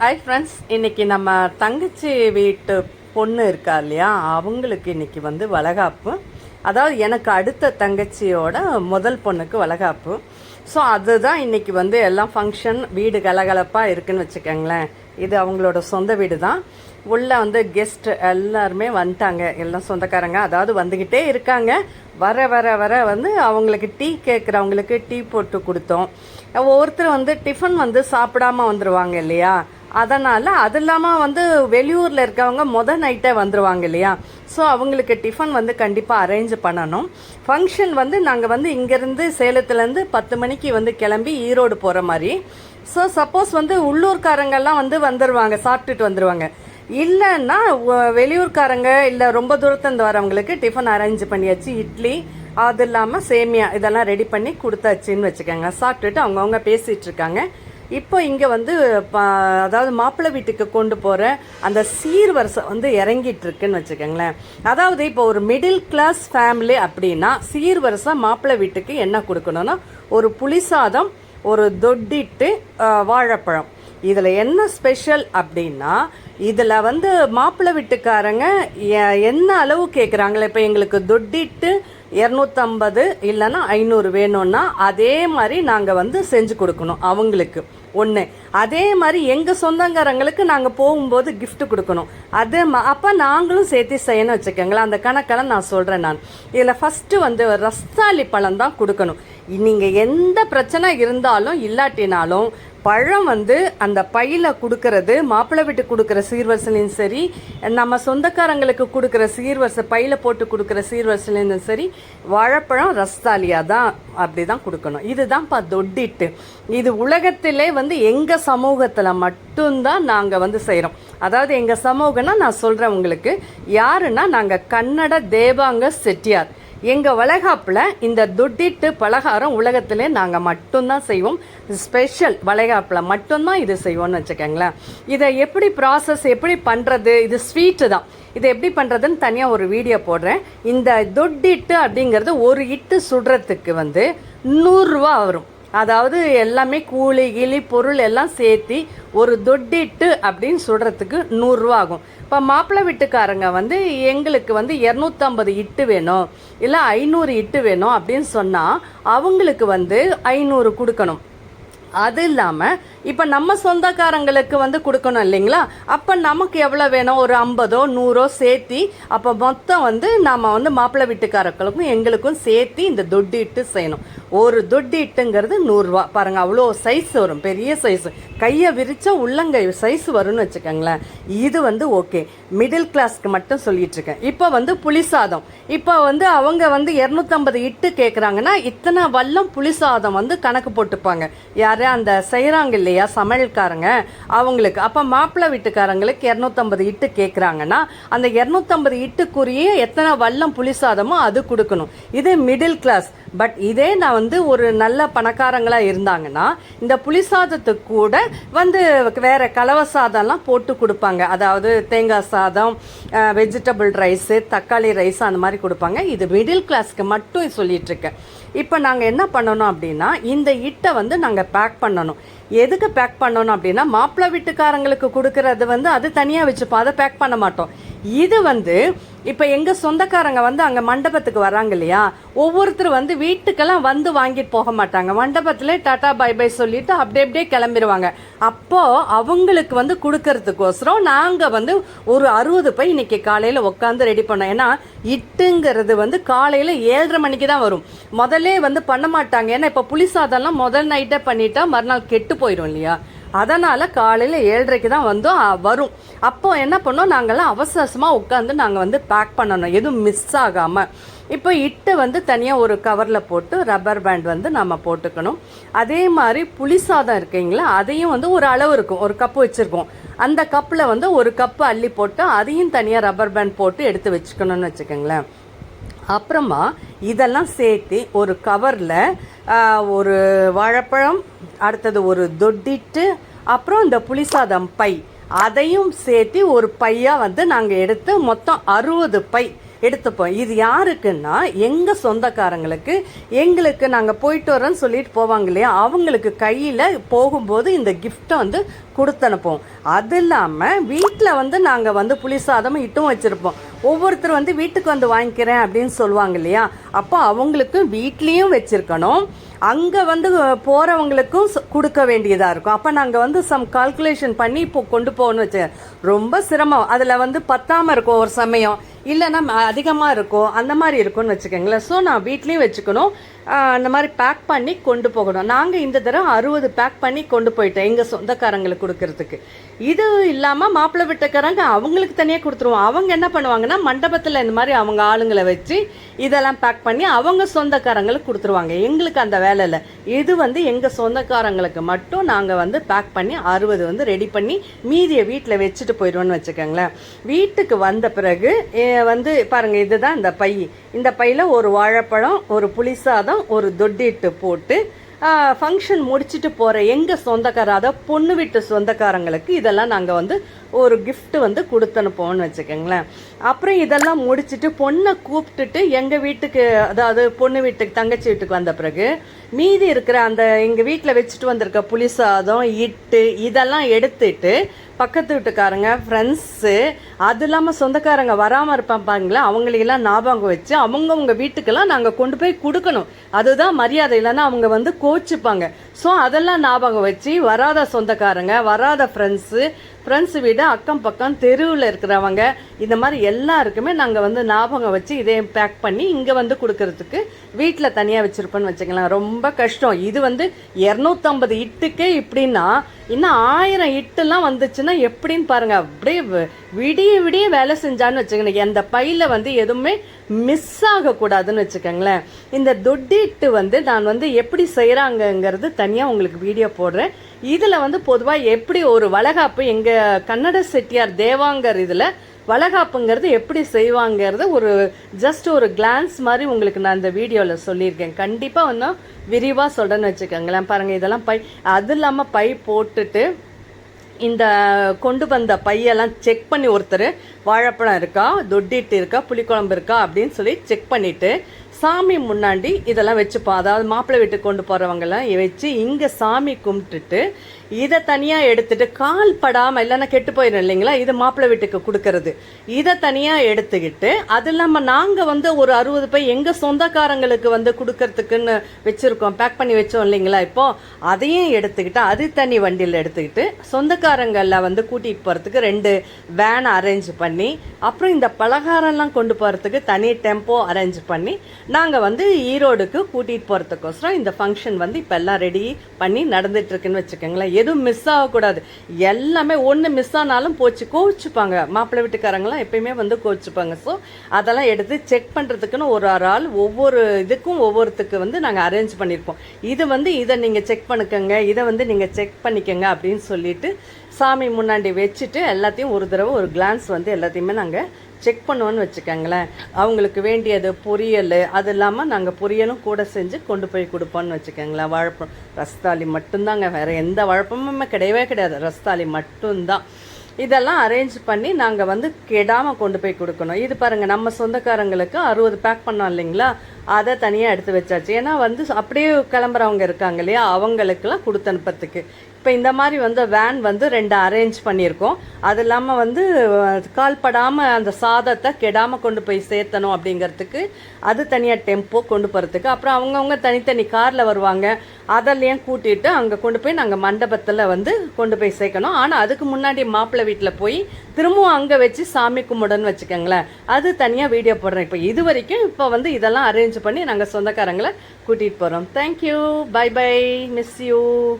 Hi friends இன்னைக்கு நம்ம தங்கச்சி வீட்டு பொண்ணு இருக்கா இல்லையா? அவங்களுக்கு இன்னைக்கு வந்து வளகாப்பு. அதாவது எனக்கு அடுத்த தங்கச்சியோட முதல் பொண்ணுக்கு வளகாப்பு. ஸோ அதுதான் இன்னைக்கு வந்து எல்லாம் ஃபங்க்ஷன் வீடு கலகலப்பாக இருக்குன்னு வச்சுக்கோங்களேன். இது அவங்களோட சொந்த வீடு தான் உள்ளே வந்து கெஸ்ட் எல்லாருமே வந்துட்டாங்க. எல்லாம் சொந்தக்காரங்க. அதாவது வந்துக்கிட்டே இருக்காங்க. வர வர வர வந்து அவங்களுக்கு டீ கேட்குறவங்களுக்கு டீ போட்டு கொடுத்தோம். ஒவ்வொருத்தர் வந்து டிஃபன் வந்து சாப்பிடாம வந்துடுவாங்க இல்லையா? அதனால் அது இல்லாமல் வந்து வெளியூரில் இருக்கவங்க மொதல் நைட்டே வந்துருவாங்க இல்லையா? ஸோ அவங்களுக்கு டிஃபன் வந்து கண்டிப்பாக அரேஞ்ச் பண்ணணும். ஃபங்க்ஷன் வந்து நாங்கள் வந்து இங்கேருந்து சேலத்துலேருந்து பத்து மணிக்கு வந்து கிளம்பி ஈரோடு போகிற மாதிரி. ஸோ சப்போஸ் வந்து உள்ளூர்காரங்கெல்லாம் வந்து வந்துடுவாங்க சாப்பிட்டுட்டு வந்துடுவாங்க இல்லைன்னா வெளியூர்காரங்க இல்லை ரொம்ப தூரத்துலேருந்து வரவங்களுக்கு டிஃபன் அரேஞ்ச் பண்ணியாச்சு. இட்லி அது இல்லாமல் சேமியா இதெல்லாம் ரெடி பண்ணி கொடுத்தாச்சுன்னு வச்சுக்கோங்க. சாப்பிட்டுட்டு அவங்கவுங்க பேசிகிட்டு இருக்காங்க. இப்போ இங்கே வந்து அதாவது மாப்பிள்ளை வீட்டுக்கு கொண்டு போகிற அந்த சீர்வரிசை வந்து இறங்கிட்டு இருக்குன்னு வச்சுக்கோங்களேன். அதாவது இப்போ ஒரு மிடில் கிளாஸ் ஃபேமிலி அப்படின்னா சீர்வரிசை மாப்பிள்ளை வீட்டுக்கு என்ன கொடுக்கணும்னா ஒரு புளிசாதம் ஒரு தொட்டிட்டு வாழைப்பழம். இதில் என்ன ஸ்பெஷல் அப்படின்னா இதில் வந்து மாப்பிள்ளை வீட்டுக்காரங்க என்ன அளவு கேட்குறாங்களே இப்போ எங்களுக்கு தொட்டிட்டு இரநூத்தம்பது இல்லைன்னா ஐநூறு வேணும்னா அதே மாதிரி நாங்கள் வந்து செஞ்சு கொடுக்கணும் அவங்களுக்கு. ஒன்று அதே மாதிரி எங்கள் சொந்தக்காரங்களுக்கு நாங்கள் போகும்போது கிஃப்ட் கொடுக்கணும். அது ம- அப்போ நாங்களும் சேர்த்து செய்யணும் வச்சுக்கோங்களேன். அந்த கணக்கெல்லாம் நான் சொல்கிறேன் நான். இதில் ஃபஸ்ட்டு வந்து ரஸ்தாலி பழம் தான் கொடுக்கணும். நீங்கள் எந்த பிரச்சனை இருந்தாலும் இல்லாட்டினாலும் பழம் வந்து அந்த பையில் கொடுக்கறது மாப்பிள்ளை வீட்டுக்கு கொடுக்குற சீர்வரிசலையும் சரி நம்ம சொந்தக்காரங்களுக்கு கொடுக்குற சீர்வரிசை பையில் போட்டு கொடுக்குற சீர்வரிசலையும் சரி வாழைப்பழம் ரஸ்தாலியா தான் அப்படி தான் கொடுக்கணும். இதுதான்ப்பா தொட்டிட்டு. இது உலகத்திலே வந்து எங்கள் சமூகத்தில் மட்டும்தான் நாங்கள் வந்து செய்கிறோம் அதாவது எங்கள் சமூகம்னா நான் சொல்கிறேன் உங்களுக்கு யாருன்னா நாங்கள் கன்னட தேவாங்க செட்டியார். எங்கள் வளைகாப்பில் இந்த துட்டிட்டு பலகாரம் உலகத்திலே நாங்கள் மட்டும்தான் செய்வோம். ஸ்பெஷல் வளைகாப்பில் மட்டும்தான் இது செய்வோம்னு வச்சுக்கோங்களேன். இதை எப்படி ப்ராசஸ் எப்படி பண்ணுறது இது ஸ்வீட்டு தான். இதை எப்படி பண்ணுறதுன்னு தனியாக ஒரு வீடியோ போடுறேன். இந்த தொட்டிட்டு அப்படிங்கிறது ஒரு இட்டு சுடுறதுக்கு வந்து நூறுரூவா வரும். அதாவது எல்லாமே கூலி கிளி பொருள் எல்லாம் சேர்த்தி ஒரு தொட்டிட்டு அப்படின்னு சொல்கிறதுக்கு நூறுரூவா ஆகும். இப்போ மாப்பிள்ளை வீட்டுக்காரங்க வந்து எங்களுக்கு வந்து இரநூத்தம்பது இட்டு வேணும் இல்லை ஐநூறு இட்டு வேணும் அப்படின்னு சொன்னால் அவங்களுக்கு வந்து ஐநூறு கொடுக்கணும். அது இல்லாமல் இப்போ நம்ம சொந்தக்காரங்களுக்கு வந்து கொடுக்கணும் இல்லைங்களா? அப்போ நமக்கு எவ்வளோ வேணும்? ஒரு ஐம்பதோ நூறோ சேர்த்தி அப்போ மொத்தம் வந்து நாம் வந்து மாப்பிள்ளை வீட்டுக்காரர்களுக்கும் எங்களுக்கும் சேர்த்தி இந்த தொட்டி இட்டு செய்யணும். ஒரு தொட்டி இட்டுங்கிறது நூறுரூவா பாருங்கள் அவ்வளோ சைஸ் வரும். பெரிய சைஸ் கையை விரித்தா உள்ளங்கை சைஸ் வரும்னு வச்சுக்கோங்களேன். இது வந்து ஓகே மிடில் கிளாஸ்க்கு மட்டும் சொல்லிகிட்ருக்கேன் இப்போ வந்து புளிசாதம் இப்போ வந்து அவங்க வந்து இரநூத்தம்பது இட்டு கேட்குறாங்கன்னா இத்தனை வல்லம் புளிசாதம் வந்து கணக்கு போட்டுப்பாங்க. யாரு? அந்த செய்கிறாங்க இல்லையா? சமையல்காரங்க. அவங்களுக்கு அப்போ மாப்பிள்ளை வீட்டுக்காரங்களுக்கு இரநூத்தம்பது இட்டு கேட்குறாங்கன்னா அந்த இரநூத்தம்பது இட்டுக்குரிய எத்தனை வல்லம் புளிசாதமோ அது கொடுக்கணும். இது மிடில் கிளாஸ் பட் இதே நான் வந்து ஒரு நல்ல பணக்காரங்களா இருந்தாங்கன்னா இந்த புளிசாதத்துக்கு கூட வந்து வேற கலவை சாதம்லாம் போட்டு கொடுப்பாங்க. அதாவது தேங்காய் சாதம் வெஜிடபிள் ரைஸு தக்காளி ரைஸ் அந்த மாதிரி கொடுப்பாங்க. இது மிடில் கிளாஸ்க்கு மட்டும் சொல்லிட்டு இருக்கேன். இப்போ நாங்கள் என்ன பண்ணணும் அப்படின்னா இந்த இட்டை வந்து நாங்கள் பேக் பண்ணணும். எதுக்கு பேக் பண்ணணும் அப்படின்னா மாப்பிள்ளை வீட்டுக்காரங்களுக்கு கொடுக்கறது வந்து அது தனியாக வச்சுப்போம். அதை பேக் பண்ண மாட்டோம். இது வந்து இப்போ எங்கள் சொந்தக்காரங்க வந்து அங்கே மண்டபத்துக்கு வராங்க இல்லையா? ஒவ்வொருத்தர் வந்து வீட்டுக்கெல்லாம் வந்து வாங்கிட்டு போக மாட்டாங்க. மண்டபத்தில் டாட்டா பை பை சொல்லிட்டு அப்படியே அப்படியே கிளம்பிடுவாங்க அப்போது அவங்களுக்கு வந்து கொடுக்கறதுக்கோசரம் நாங்கள் வந்து ஒரு அறுபது பை இன்னைக்கு காலையில் உட்காந்து ரெடி பண்ணோம். ஏன்னா இட்டுங்கிறது வந்து காலையில் ஏழரை மணிக்கு தான் வரும். முதல்லே வந்து பண்ண மாட்டாங்க. ஏன்னா இப்போ புளிசாதம்லாம் முதல் நைட்டே பண்ணிட்டா மறுநாள் கெட்டு போயிடும் இல்லையா? அதனால் காலையில் ஏழரைக்கு தான் வந்து வரும். அப்போ என்ன பண்ணோம்? நாங்கள்லாம் அவசரமாக உட்காந்து நாங்கள் வந்து பேக் பண்ணணும். எதுவும் மிஸ் ஆகாமல் இப்போ இட்டை வந்து தனியாக ஒரு கவரில் போட்டு ரப்பர் பேண்ட் வந்து நம்ம போட்டுக்கணும். அதே மாதிரி புளிசாதம் இருக்கீங்களா? அதையும் வந்து ஒரு அளவு இருக்கும். ஒரு கப்பு வச்சுருக்கோம் அந்த கப்பில் வந்து ஒரு கப்பு அள்ளி போட்டு அதையும் தனியாக ரப்பர் பேண்ட் போட்டு எடுத்து வச்சுக்கணும்னு வச்சுக்கோங்களேன். அப்புறமா இதெல்லாம் சேர்த்து ஒரு கவரில் ஒரு வாழைப்பழம் அடுத்தது ஒரு தொட்டிட்டு அப்புறம் இந்த புளிசாதம் பை. அதையும் சேர்த்து ஒரு பையாக வந்து நாங்கள் எடுத்து மொத்தம் அறுபது பை எடுத்துப்போம். இது யாருக்குன்னா எங்கள் சொந்தக்காரங்களுக்கு. எங்களுக்கு நாங்கள் போயிட்டு வரோன்னு சொல்லிட்டு போவாங்க இல்லையா? அவங்களுக்கு கையில் போகும்போது இந்த கிஃப்ட்டை வந்து கொடுத்து அனுப்புவோம் அது இல்லாமல் வீட்டில் வந்து நாங்கள் வந்து புளிசாதமும் இட்டும் வச்சுருப்போம். ஒவ்வொருத்தர் வந்து வீட்டுக்கு வந்து வாங்கிக்கிறேன் அப்படின்னு சொல்லுவாங்க இல்லையா? அப்போ அவங்களுக்கு வீட்லேயும் வச்சுருக்கணும். அங்கே வந்து போகிறவங்களுக்கும் கொடுக்க வேண்டியதாக இருக்கும். அப்போ நாங்கள் வந்து சம் கால்குலேஷன் பண்ணி இப்போ கொண்டு போகணும்னு வச்சு ரொம்ப சிரமம். அதில் வந்து பத்தாமல் இருக்கும் ஒரு சமயம். இல்லைன்னா அதிகமாக இருக்கும். அந்த மாதிரி இருக்கும்னு வச்சுக்கோங்களேன். ஸோ நான் வீட்லேயும் வச்சுக்கணும். அந்த மாதிரி பேக் பண்ணி கொண்டு போகணும். நாங்கள் இந்த தடவை அறுபது பேக் பண்ணி கொண்டு போயிட்டோம் எங்கள் சொந்தக்காரங்களுக்கு கொடுக்கறதுக்கு. இது இல்லாமல் மாப்பிள்ளை விட்டக்காரங்க அவங்களுக்கு தனியாக கொடுத்துருவோம். அவங்க என்ன பண்ணுவாங்கன்னா மண்டபத்தில் இந்த மாதிரி அவங்க ஆளுங்களை வச்சு இதெல்லாம் பேக் பண்ணி அவங்க சொந்தக்காரங்களுக்கு கொடுத்துருவாங்க. எங்களுக்கு அந்த வேலை இல்லை. இது வந்து எங்கள் சொந்தக்காரங்களுக்கு மட்டும் நாங்கள் வந்து பேக் பண்ணி அறுபது வந்து ரெடி பண்ணி மீதியை வீட்டில் வச்சுட்டு போயிடுவோன்னு வச்சுக்கோங்களேன். வீட்டுக்கு வந்த பிறகு வந்து பாருங்கள் இதுதான் இந்த பை. இந்த பையில் ஒரு வாழைப்பழம் ஒரு புளி சாதம் ஒரு தொட்டிட்டு போட்டு ஃபங்க்ஷன் முடிச்சுட்டு போகிற எங்கள் சொந்தக்கார அதை பொண்ணு வீட்டு சொந்தக்காரங்களுக்கு இதெல்லாம் நாங்கள் வந்து ஒரு கிஃப்ட்டு வந்து கொடுத்தனுப்போம்னு வச்சுக்கோங்களேன். அப்புறம் இதெல்லாம் முடிச்சுட்டு பொண்ணை கூப்பிட்டுட்டு எங்கள் வீட்டுக்கு அதாவது பொண்ணு வீட்டுக்கு தங்கச்சி வீட்டுக்கு வந்த பிறகு மீதி இருக்கிற அந்த எங்கள் வீட்டில் வச்சுட்டு வந்திருக்க புளி சாதம் இட்டு இதெல்லாம் எடுத்துட்டு பக்கத்து வீட்டுக்காரங்க ஃப்ரெண்ட்ஸு அது இல்லாமல் சொந்தக்காரங்க வராமல் இருப்பாங்களே அவங்களையெல்லாம் ஞாபகம் வச்சு அவங்கவுங்க வீட்டுக்கெல்லாம் நாங்கள் கொண்டு போய் கொடுக்கணும். அதுதான் மரியாதை இல்லைன்னா அவங்க வந்து கோச்சிப்பாங்க. ஸோ அதெல்லாம் ஞாபகம் வச்சு வராத சொந்தக்காரங்க வராத ஃப்ரெண்ட்ஸு ஃப்ரெண்ட்ஸ் வீடு அக்கம் பக்கம் தெருவில் இருக்கிறவங்க இந்த மாதிரி எல்லாருக்குமே நாங்கள் வந்து ஞாபகம் வச்சு இதே பேக் பண்ணி இங்கே வந்து கொடுக்கறதுக்கு வீட்டில் தனியாக வச்சுருப்போன்னு வச்சுக்கலாம் ரொம்ப கஷ்டம். இது வந்து இரநூத்தம்பது இட்டுக்கே இப்படின்னா இன்னும் ஆயிரம் இட்டுலாம் வந்துச்சுன்னா எப்படின்னு பாருங்கள் அப்படியே விடிய விடிய வேலை செஞ்சான்னு வச்சுக்கோங்க. அந்த பையில் வந்து எதுவுமே மிஸ் ஆகக்கூடாதுன்னு வச்சுக்கோங்களேன். இந்த தொட்டிட்டு வந்து நான் வந்து எப்படி செய்கிறாங்கங்கிறது தனியாக உங்களுக்கு வீடியோ போடுறேன். இதில் வந்து பொதுவாக எப்படி ஒரு வளகாப்பு எங்கள் கன்னட செட்டியார் தேவாங்கர் இதில் வளகாப்புங்கிறது எப்படி செய்வாங்கிறது ஒரு ஜஸ்ட் ஒரு கிளான்ஸ் மாதிரி உங்களுக்கு நான் இந்த வீடியோவில் சொல்லியிருக்கேன். கண்டிப்பாக இன்னும் விரிவாக சொல்கிறேன்னு வச்சுக்கோங்களேன். பாருங்கள் இதெல்லாம் பை அது இல்லாமல் பை போட்டுட்டு இந்த கொண்டு வந்த பையெல்லாம் செக் பண்ணி ஒருத்தர் வாழைப்பழம் இருக்கா தொட்டிட்டு இருக்கா புளிக்குழம்பு இருக்கா அப்படின்னு சொல்லி செக் பண்ணிவிட்டு சாமி முன்னாடி இதெல்லாம் வச்சுப்போம். அதாவது மாப்பிள்ளை வீட்டுக்கு கொண்டு போகிறவங்கெல்லாம் வச்சு இங்கே சாமி கும்பிட்டுட்டு இதை தனியாக எடுத்துட்டு கால் படாமல் இல்லைன்னா கெட்டு போயிடும் இல்லைங்களா? இது மாப்பிள்ளை வீட்டுக்கு கொடுக்கறது. இதை தனியாக எடுத்துக்கிட்டு அது இல்லாமல் நாங்கள் வந்து ஒரு அறுபது பை எங்கள் சொந்தக்காரங்களுக்கு வந்து கொடுக்கறதுக்குன்னு வச்சுருக்கோம். பேக் பண்ணி வச்சோம் இல்லைங்களா இப்போது அதையும் எடுத்துக்கிட்டு அது தனி வண்டியில் எடுத்துக்கிட்டு சொந்தக்காரங்களில் வந்து கூட்டிகிட்டு போகிறதுக்கு ரெண்டு வேன் அரேஞ்ச் பண்ணி அப்புறம் இந்த பலகாரம்லாம் கொண்டு போகிறதுக்கு தனி டெம்போ அரேஞ்ச் பண்ணி நாங்கள் வந்து ஈரோடுக்கு கூட்டிகிட்டு போகிறதுக்கோசரம் இந்த ஃபங்க்ஷன் வந்து இப்போ எல்லாம் ரெடி பண்ணி நடந்துட்டுருக்குன்னு வச்சுக்கோங்களேன். எதுவும் மிஸ் ஆகக்கூடாது. எல்லாமே ஒன்று மிஸ் ஆனாலும் போச்சு கோவிச்சுப்பாங்க. மாப்பிள்ளை வீட்டுக்காரங்களாம் எப்பயுமே வந்து கோவிச்சுப்பாங்க. ஸோ அதெல்லாம் எடுத்து செக் பண்ணுறதுக்குன்னு ஒரு ஒரு ஆள் ஒவ்வொரு இதுக்கும் ஒவ்வொருத்துக்கு வந்து நாங்கள் அரேஞ்ச் பண்ணியிருப்போம் இது வந்து இதை நீங்கள் செக் பண்ணிக்கோங்க இதை வந்து நீங்கள் செக் பண்ணிக்கோங்க அப்படின்னு சொல்லிட்டு சாமி முன்னாடி வச்சுட்டு எல்லாத்தையும் ஒரு தடவை ஒரு கிளான்ஸ் வந்து எல்லாத்தையுமே நாங்கள் செக் பண்ணுவோன்னு வச்சுக்கோங்களேன். அவங்களுக்கு வேண்டியது பொரியல் அது இல்லாமல் நாங்கள் பொரியலும் கூட செஞ்சு கொண்டு போய் கொடுப்போன்னு வச்சுக்கோங்களேன். வாழைப்பழம் ரஸ்தாலி மட்டும்தாங்க. வேறு எந்த வாழைப்பழமுமே கிடையவே கிடையாது. ரஸ்தாலி மட்டும்தான். இதெல்லாம் அரேஞ்ச் பண்ணி நாங்கள் வந்து கெடாமல் கொண்டு போய் கொடுக்கணும். இது பாருங்கள் நம்ம சொந்தக்காரங்களுக்கு அறுபது பேக் பண்ணோம் இல்லைங்களா? அதை தனியாக எடுத்து வச்சாச்சு. ஏன்னா வந்து அப்படியே கிளம்புறவங்க இருக்காங்க இல்லையா? அவங்களுக்கெல்லாம் கொடுத்து அனுப்புறதுக்கு. இப்போ இந்த மாதிரி வந்து வேன் வந்து ரெண்டு அரேஞ்ச் பண்ணியிருக்கோம். அது இல்லாமல் வந்து கால்படாமல் அந்த சாதத்தை கெடாமல் கொண்டு போய் சேர்த்தணும் அப்படிங்கிறதுக்கு அது தனியாக டெம்போ கொண்டு போகிறதுக்கு அப்புறம் அவங்கவுங்க தனித்தனி காரில் வருவாங்க. அதெல்லாம் கூட்டிகிட்டு அங்கே கொண்டு போய் நாங்கள் மண்டபத்தில் வந்து கொண்டு போய் சேர்க்கணும். ஆனால் அதுக்கு முன்னாடி மாப்பிள்ளை வீட்டில் போய் திரும்பவும் அங்கே வச்சு சாமி கும்பிடன்னு வச்சுக்கோங்களேன். அது தனியாக வீடியோ போடுறேன். இப்போ இது வரைக்கும் இப்போ வந்து இதெல்லாம் அரேஞ்ச் பண்ணி நாங்கள் சொந்தக்காரங்களை கூட்டிகிட்டு போகிறோம் thank you bye bye miss you